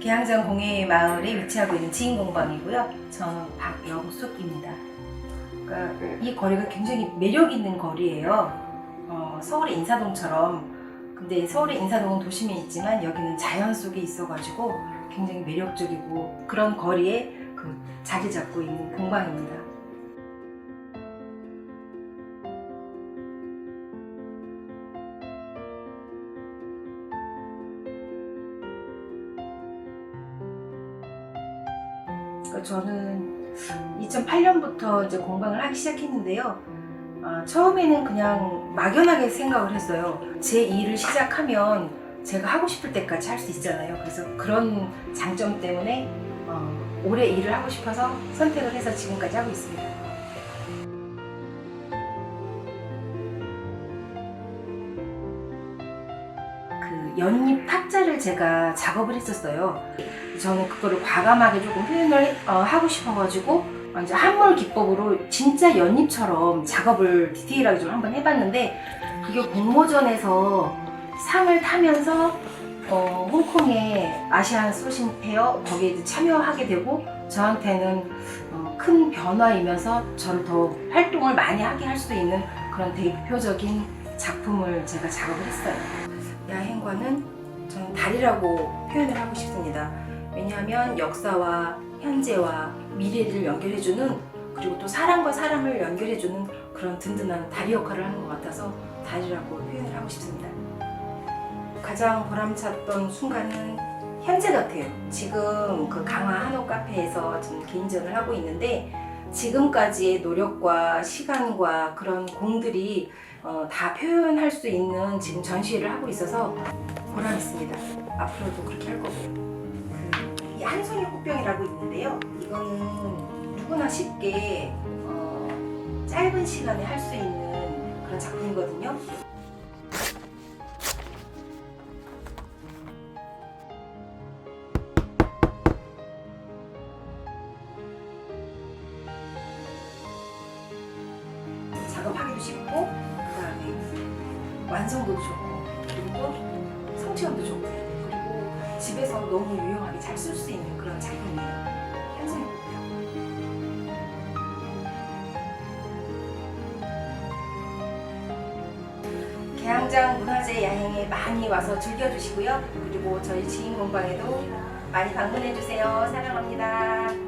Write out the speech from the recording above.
계양전 공예 마을에 위치하고 있는 지인공방이고요. 저는 박영숙입니다. 그러니까 이 거리가 굉장히 매력 있는 거리예요. 어, 서울의 인사동처럼. 근데 서울의 인사동은 도심에 있지만 여기는 자연 속에 있어가지고 굉장히 매력적이고 그런 거리에 그 자리 잡고 있는 공방입니다. 그러니까 저는 2008년부터 이제 공방을 하기 시작했는데요. 아, 처음에는 그냥 막연하게 생각을 했어요. 제 일을 시작하면 제가 하고 싶을 때까지 할 수 있잖아요. 그래서 그런 장점 때문에 어, 오래 일을 하고 싶어서 선택을 해서 지금까지 하고 있습니다. 연잎 탁자를 제가 작업을 했었어요. 저는 그거를 과감하게 조금 표현을 어, 하고 싶어가지고 어, 이제 한물 기법으로 진짜 연잎처럼 작업을 디테일하게 좀 한번 해봤는데 그게 공모전에서 상을 타면서 어, 홍콩의 아시안 소신 페어 거기에 참여하게 되고 저한테는 어, 큰 변화이면서 저를 더 활동을 많이 하게 할 수 있는 그런 대표적인 작품을 제가 작업을 했어요. 야행과는 저는 달이라고 표현을 하고 싶습니다. 왜냐하면 역사와 현재와 미래를 연결해주는 그리고 또 사람과 사람을 연결해주는 그런 든든한 다리 역할을 하는 것 같아서 달이라고 표현을 하고 싶습니다. 가장 보람찼던 순간은 현재 같아요. 지금 그 강화 한옥 카페에서 지금 개인전을 하고 있는데 지금까지의 노력과 시간과 그런 공들이 어, 다 표현할 수 있는 지금 전시회를 하고 있어서 보람 있습니다. 앞으로도 그렇게 할 거고요. 그, 이 한송이 꽃병이라고 있는데요. 이거는 누구나 쉽게 어, 짧은 시간에 할 수 있는 그런 작품이거든요. 작업하기도 쉽고 그다음에 완성도도 좋고 그리고 성취감도 좋고 그리고 집에서 너무 유용하게 잘 쓸 수 있는 그런 작품이에요. 계양장 문화재 야행에 많이 와서 즐겨주시고요. 그리고 저희 지인 공방에도 많이 방문해주세요. 사랑합니다.